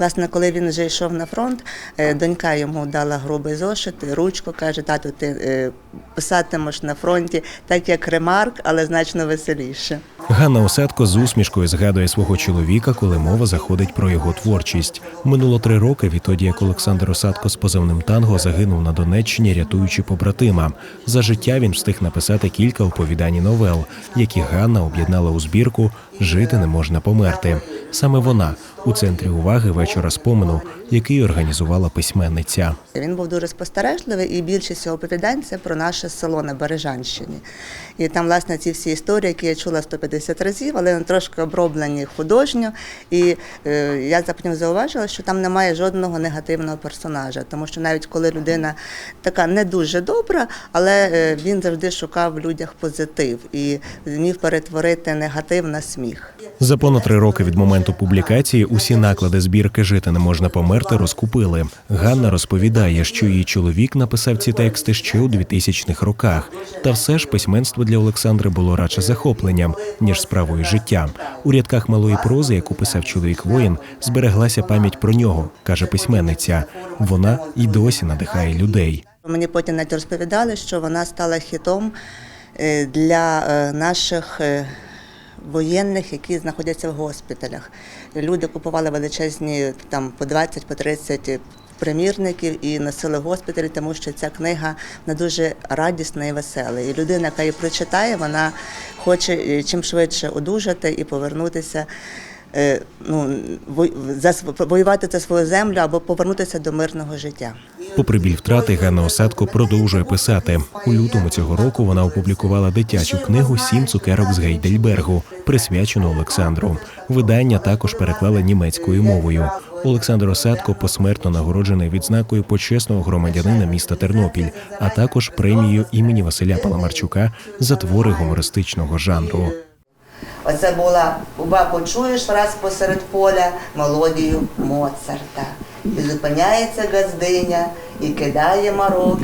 Власне, коли він вже йшов на фронт, е, донька йому дала грубий зошит, ручку, каже, тату, ти е, писатимеш на фронті так, як ремарк, але значно веселіше. Ганна Осадко з усмішкою згадує свого чоловіка, коли мова заходить про його творчість. Минуло три роки відтоді, як Олександр Осадко з позивним танго загинув на Донеччині, рятуючи побратима. За життя він встиг написати кілька оповідань і новел, які Ганна об'єднала у збірку Жити не можна померти. Саме вона у центрі уваги вечора спомену, який організувала письменниця. Він був дуже спостережливий, і більшість його оповідань це про наше село на Бережанщині. І там, власне, ці всі історії, які я чула 150 разів, але вони трошки оброблені художньо. І е, я потім зауважила, що там немає жодного негативного персонажа, тому що навіть коли людина така не дуже добра, але е, він завжди шукав в людях позитив і змів перетворити негатив на сміх. За понад три роки від моменту публікації усі наклади збірки Жити не можна померти розкупили. Ганна розповідає, що її чоловік написав ці тексти ще у 2000-х роках. Та все ж письменство для Олександри було радше захопленням ніж справою життя. У рядках малої прози, яку писав чоловік воїн, збереглася пам'ять про нього, каже письменниця. Вона й досі надихає людей. Мені потім навіть розповідали, що вона стала хітом е, для е, наших е, воєнних, які знаходяться в госпіталях. Люди купували величезні там по 20 по 30 примірників і носили в госпіталі, тому що ця книга вона дуже радісна і весела. І людина, яка її прочитає, вона хоче е, чим швидше одужати і повернутися. Е, Ну, воювати за свою землю або повернутися до мирного життя. Попри біль втрати, Ганна Осадко продовжує писати. У лютому цього року вона опублікувала дитячу книгу Сім цукерок з Гейдельбергу, присвячену Олександру. Видання також переклали німецькою мовою. Олександр Осадко посмертно нагороджений відзнакою почесного громадянина міста Тернопіль, а також премією імені Василя Паламарчука за твори гумористичного жанру. Оце була уба почуєш раз посеред поля мелодію Моцарта. І зупиняється газдиня, і кидає марок,